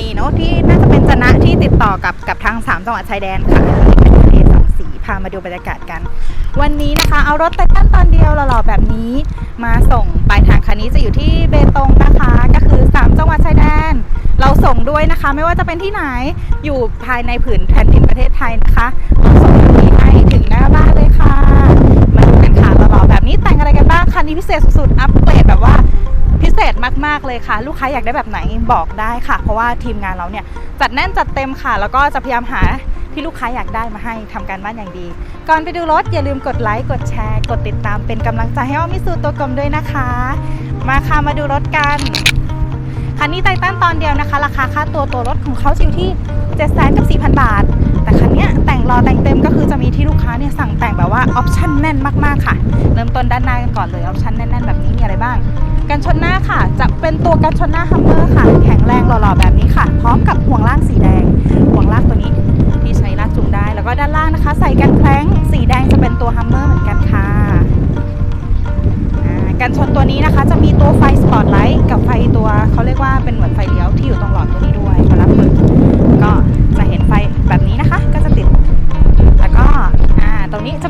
นี่เนาะที่น่าจะเป็นจนะที่ติดต่อกับกับทาง 3 จังหวัดชายแดนค่ะเป็นเลสองสีพามาดูบรรยากาศกัน วันนี้นะคะ เอารถไททันตอนเดียวหล่อๆแบบนี้ มาส่งปลายทางคันนี้จะอยู่ที่เบตงนะคะ ก็คือ 3 จังหวัดชายแดน เราส่งด้วยนะคะ ไม่ว่าจะเป็นที่ไหนอยู่ภายในผืนแผ่นดินประเทศไทยนะคะเราส่งคันนี้ให้ถึงหน้าบ้านเลยค่ะมาดูกันค่ะหล่อๆแบบนี้แต่งอะไรกันบ้างคันนี้พิเศษสุดๆอัปเกรดแบบว่า พิเศษมากๆเลยค่ะ ลูกค้าอยากได้แบบไหนบอกได้ค่ะ เพราะว่าทีมงานเราเนี่ยจัดแน่นจัดเต็มค่ะ แล้วก็จะพยายามหาที่ลูกค้าอยากได้มาให้ทำการบ้านอย่างดี ก่อนไปดูรถอย่าลืมกดไลค์กดแชร์ กดติดตามเป็นกำลังใจให้อ้อมิสูตัวกลมด้วยนะคะ มาค่ะมาดูรถกันคันนี้ไททันตอนเดียวนะคะ ราคาค่าตัวตัวรถของเขาอยู่ที่7 0 0 0 0กับ4,000บาท แต่คันเนี้ย รอแต่งเต็มก็คือจะมีที่ลูกค้าเนี่ยสั่งแต่งแบบว่าออปชั่นแน่นมากๆค่ะ เริ่มต้นด้านหน้ากันก่อนเลยออปชั่นแน่นๆแบบนี้มีอะไรบ้าง กันชนหน้าค่ะ จะเป็นตัวกันชนหน้าฮัมเมอร์ค่ะ แข็งแรงหล่อๆแบบนี้ค่ะ พร้อมกับห่วงล่างสีแดง ห่วงล่างตัวนี้ที่ใช้ลากจูงได้ แล้วก็ด้านล่างนะคะ ใส่กันแคล้งสีแดงจะเป็นตัวฮัมเมอร์เหมือนกันค่ะกันชนตัวนี้นะคะ จะมีตัวไฟสปอตไลท์กับไฟตัวเขาเรียกว่าเป็นเหมือนไฟเลี้ยวที่อยู่ตรงหลอดตัวนี้ด้วย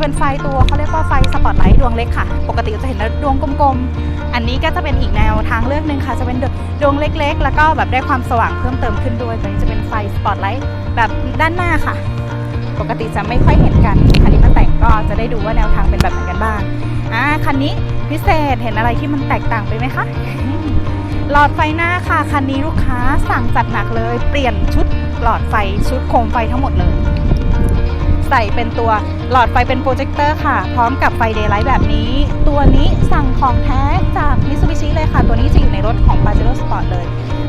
เป็นไฟตัวเขาเรียกว่าไฟสปอตไลท์ดวงเล็กค่ะ ปกติจะเห็นดวงกลมๆ อันนี้ก็จะเป็นอีกแนวทางเลือกหนึ่งค่ะ จะเป็นดวงเล็กๆ แล้วก็แบบได้ความสว่างเพิ่มเติมขึ้นด้วยตัวนี้จะเป็นไฟสปอตไลท์แบบด้านหน้าค่ะ ปกติจะไม่ค่อยเห็นกัน คันนี้มาแต่งก็จะได้ดูว่าแนวทางเป็นแบบไหนกันบ้าง อ่า คันนี้พิเศษเห็นอะไรที่มันแตกต่างไปไหมคะหลอดไฟหน้าค่ะ คันนี้ลูกค้าสั่งจัดหนักเลย เปลี่ยนชุดหลอดไฟชุดโคมไฟทั้งหมดเลย ใส่เป็นตัวหลอดไฟเป็นโปรเจคเตอร์ค่ะ พร้อมกับไฟเดย์ไลท์แบบนี้ ตัวนี้สั่งของแท้จากมิ t ซูบิชิเลยค่ะ ตัวนี้จะอยู่ในรถของ p a j e r o Sport เลย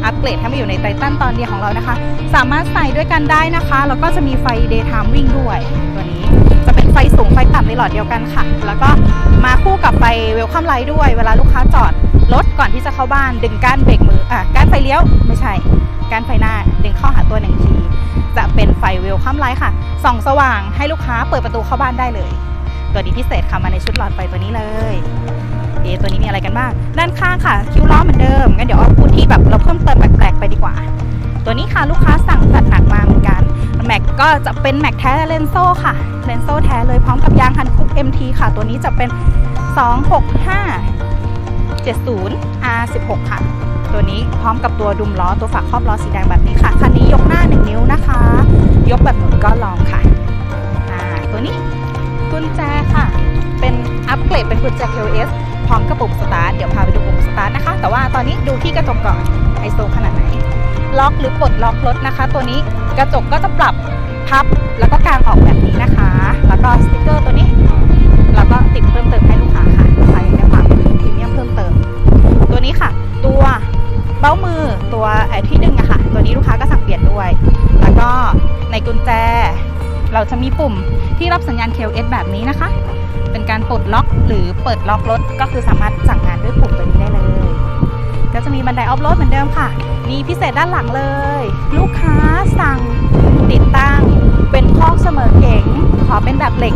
อัปเกรดให้มาอยู่ในไททันตอนเดียวของเรานะคะ สามารถใส่ด้วยกันได้นะคะ แล้วก็จะมีไฟ daytime วิ่งด้วย ตัวนี้จะเป็นไฟสูงไฟต่ำในหลอดเดียวกันค่ะ แล้วก็มาคู่กับไฟเวลคัมไลท์ด้วย เวลาลูกค้าจอดรถก่อนที่จะเข้าบ้าน ดึงก้านเบรกมืออะก้านไฟเลี้ยวไม่ใช่ก้านไฟหน้าดึงเข้าหาตัวหนึ่งที จะเป็นไฟเวลคัมไลท์ค่ะ ส่องสว่างให้ลูกค้าเปิดประตูเข้าบ้านได้เลย ตัวนี้พิเศษค่ะมาในชุดหลอดไฟตัวนี้เลยเอตัวนี้มีอะไรกันบ้าง ด้านข้างค่ะ คิ้วล้อเหมือนเดิม งั้นเดี๋ยวเอาพูดที่แบบเราเพิ่มเติมแปลกๆไปดีกว่า ตัวนี้ค่ะลูกค้าสั่งจัดหนักมาเหมือนกัน แม็กก็จะเป็นแม็กแท้เลนโซ่ค่ะ เลนโซ่แท้เลยพร้อมกับยางฮันคุก MT ค่ะ ตัวนี้จะเป็น 265 70 R16 ค่ะ ตัวนี้พร้อมกับตัวดุมล้อตัวฝาครอบล้อสีแดงแบบนี้ค่ะคันนี้ยกหน้า 1 นิ้วนะคะ ยกแบบหมุนก็ลองค่ะตัวนี้กุญแจค่ะ เป็นอัปเกรดเป็นกุญแจ KOS พร้อมกับปุ่มสตาร์ทเดี๋ยวพาไปดูปุ่มสตาร์ทนะคะ แต่ว่าตอนนี้ดูที่กระจกก่อนไฮโซขนาดไหน ล็อกหรือปลดล็อกรถนะคะ ตัวนี้กระจกก็จะปรับพับแล้วก็กางออกแบบนี้นะคะ แล้วก็สติกเกอร์ตัวนี้เราก็ติดเพิ่มเติมให้ลูกค้าค่ะลูกค้าอยากได้ความพรีเมียมเพิ่มเติม ตัวนี้ค่ะ ตัว เบ้ามือตัวไอ้ที่ดึงอะค่ะ ตัวนี้ลูกค้าก็สั่งเปลี่ยนด้วย แล้วก็ในกุญแจ เราจะมีปุ่มที่รับสัญญาณ KLS แบบนี้นะคะ เป็นการปลดล็อกหรือเปิดล็อกรถ ก็คือสามารถสั่งงานด้วยปุ่มตัวนี้ได้เลย ก็จะมีบันไดออฟโรดเหมือนเดิมค่ะ มีพิเศษด้านหลังเลย ลูกค้าสั่งติดตั้งเป็นคอกเสมอเก๋งขอเป็นแบบเหล็ก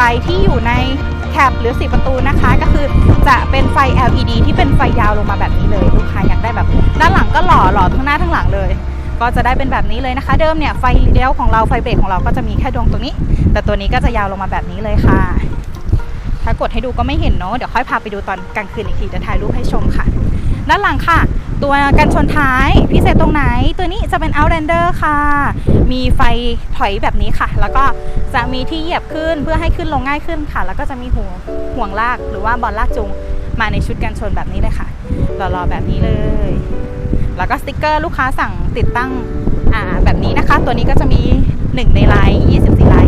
ไฟที่อยู่ในแคปหรือสีประตูนะคะ ก็คือจะเป็นไฟ LED ที่เป็นไฟยาวลงมาแบบนี้เลยลูกค้าอยากได้แบบ ด้านหลังก็หล่อหล่อทั้งหน้าทั้งหลังเลย ก็จะได้เป็นแบบนี้เลยนะคะ เดิมเนี่ยไฟเลี้ยวของเราไฟเบรกของเราก็จะมีแค่ดวงตรงนี้ แต่ตัวนี้ก็จะยาวลงมาแบบนี้เลยค่ะ ถ้ากดให้ดูก็ไม่เห็นเนาะเดี๋ยวค่อยพาไปดูตอนกลางคืนอีกทีจะถ่ายรูปให้ชมค่ะ ด้านหลังค่ะ ตัวกันชนท้ายพิเศษตรงไหน ตัวนี้จะเป็น Outlander ค่ะ มีไฟถอยแบบนี้ค่ะ แล้วก็จะมีที่เหยียบขึ้นเพื่อให้ขึ้นลงง่ายขึ้นค่ะ แล้วก็จะมีห่วงห่วงลากหรือว่าบอลลากจูงมาในชุดกันชนแบบนี้เลยค่ะหล่อๆแบบนี้เลย แล้วก็สติกเกอร์ลูกค้าสั่งติดตั้งแบบนี้นะคะ ตัวนี้ก็จะมี 1 ในไลน์24ลายที่ให้เลือ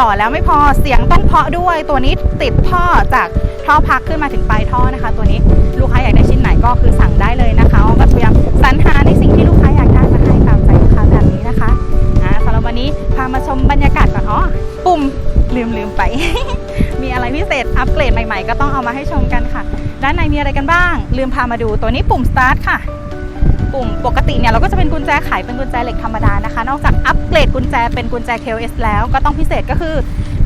หล่อแล้วไม่พอเสียงต้องเพาะด้วย ตัวนี้ติดท่อจากท่อพักขึ้นมาถึงปลายท่อนะคะ ตัวนี้ลูกค้าอยากได้ชิ้นไหนก็คือสั่งได้เลยนะคะอ้อมก็พยายามสรรหาในสิ่งที่ลูกค้าอยากได้มาให้ตามใจลูกค้าแบบนี้นะคะอ่าสำหรับวันนี้พามาชมบรรยากาศก่อนอ๋อปุ่มลืมลืมไป มีอะไรพิเศษอัปเกรดใหม่ๆ ก็ต้องเอามาให้ชมกันค่ะ ด้านในมีอะไรกันบ้าง ลืมพามาดูตัวนี้ปุ่ม start ค่ะ ปุ่มปกติเนี่ยเราก็จะเป็นกุญแจไขเป็นกุญแจเหล็กธรรมดานะคะ นอกจากอัปเกรดกุญแจเป็นกุญแจ KOS แล้วก็ต้องพิเศษก็คือ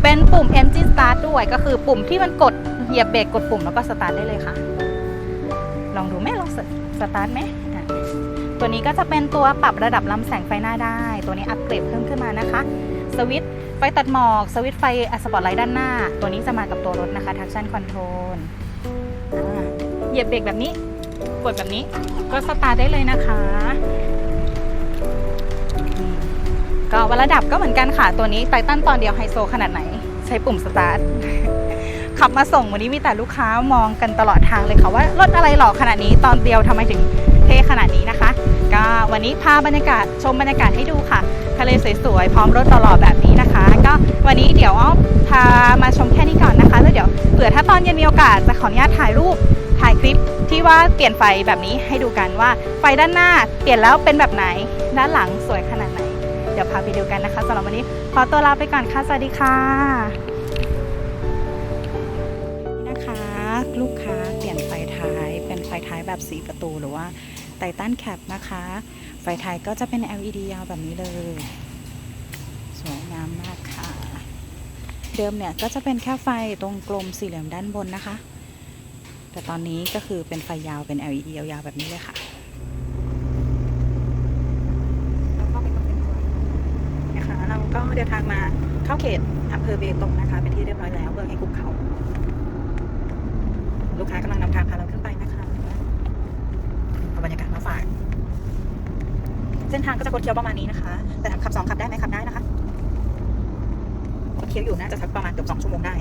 เป็นปุ่ม Engine Start ด้วยก็คือปุ่มที่มันกดเหยียบเบรกกดปุ่มแล้วก็สตาร์ทได้เลยค่ะ ลองดูไหมลองสตาร์ทไหมตัวนี้ก็จะเป็นตัวปรับระดับลำแสงไฟหน้าได้ ตัวนี้อัปเกรดเพิ่มขึ้นมานะคะ สวิตช์ไฟตัดหมอก สวิตช์ไฟสปอตไลท์ด้านหน้า ตัวนี้จะมากับตัวรถนะคะ traction control เหยียบเบรกแบบนี้ กดแบบนี้ก็สตาร์ทได้เลยนะคะ ก็วัดระดับก็เหมือนกันค่ะ ตัวนี้ไททันตอนเดียวไฮโซขนาดไหน ใช้ปุ่มสตาร์ทขับมาส่งวันนี้มีแต่ลูกค้ามองกันตลอดทางเลยค่ะว่ารถอะไรหล่อขนาดนี้ตอนเดียวทำไมถึงเท่ขนาดนี้นะคะ ก็วันนี้พาบรรยากาศชมบรรยากาศให้ดูค่ะทะเลสวยๆพร้อมรถหล่อๆแบบนี้นะคะ ก็วันนี้เดี๋ยวอ้อมพามาชมแค่นี้ก่อนนะคะ แล้วเดี๋ยวเผื่อถ้าตอนเย็นมีโอกาสจะขออนุญาตถ่ายรูป ว่าเปลี่ยนไฟแบบนี้ให้ดูกันว่าไฟด้านหน้าเปลี่ยนแล้วเป็นแบบไหน ด้านหลังสวยขนาดไหน เดี๋ยวพาไปดูกันนะคะสำหรับวันนี้ขอตัวลาไปก่อนค่ะ สวัสดีค่ะนี่นะคะ ลูกค้าเปลี่ยนไฟท้ายเป็นไฟท้ายแบบ4ประตูหรือว่าไททันแคปนะคะ ไฟท้ายก็จะเป็น LED ยาวแบบนี้เลย สวยงามมากค่ะ เดิมเนี่ยก็จะเป็นแค่ไฟตรงกลมสี่เหลี่ยมด้านบนนะคะ แต่ตอนนี้ก็คือเป็นไฟยาวเป็น LED ยาวๆแบบนี้เลยค่ะแล้วก็เป็นตรงเป็นตัวนะคะเราก็เดินทางมาเข้าเขตอำเภอเบตงนะคะ เป็นที่เรียบร้อยแล้วเมืองแห่งภูเขา ลูกค้ากำลังนำทางพาเราขึ้นไปนะคะเอาบรรยากาศมาฝากเส้นทางก็จะคดเคี้ยวประมาณนี้นะคะ แต่ขับสองขับได้ไหมขับได้นะคะคดเคี้ยวอยู่น่าจะสักประมาณเกือบสองชั่วโมงได้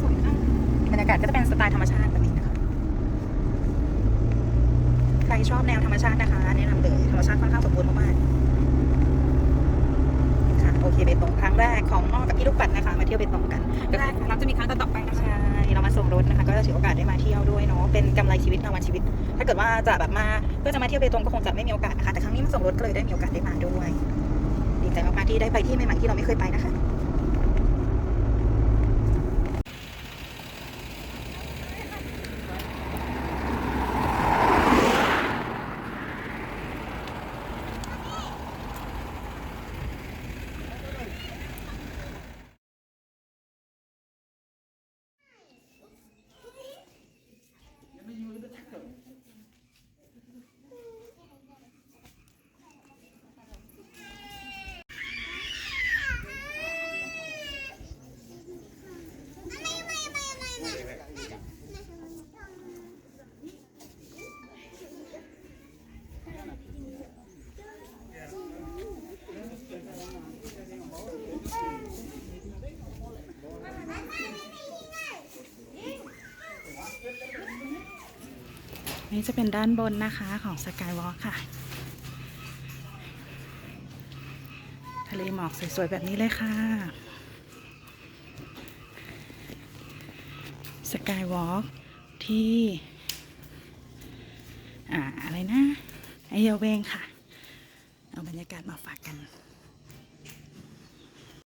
สวยมาก บรรยากาศก็จะเป็นสไตล์ธรรมชาติแบบนี้นะคะ ใครชอบแนวธรรมชาตินะคะแนะนำเลยธรรมชาติค่อนข้างสมบูรณ์มากๆค่ะโอเคเบตงครั้งแรกของอ้อกับพี่ลูกปัดนะคะ มาเที่ยวเบตงกันแรกเราจะมีครั้งต่อๆไปนะคะใช่เรามาส่งรถนะคะ ก็จะถือโอกาสได้มาเที่ยวด้วยเนาะเป็นกำไรชีวิตรางวัลชีวิต ถ้าเกิดว่าจะแบบมาเพื่อจะมาเที่ยวเบตงก็คงจะไม่มีโอกาสนะคะแต่ครั้งนี้มาส่งรถก็เลยได้มีโอกาสได้มาด้วยดีใจมากๆที่ได้ไปที่ใหม่ๆที่เราไม่เคยไปนะคะ นี่จะเป็นด้านบนนะคะของสกายวอล์ค่ะ ทะเลหมอกสวย ๆ แบบนี้เลยค่ะ สกายวอล์กที่ อ่า อะไรนะไอเยาเวงค่ะ เอาบรรยากาศมาฝากกัน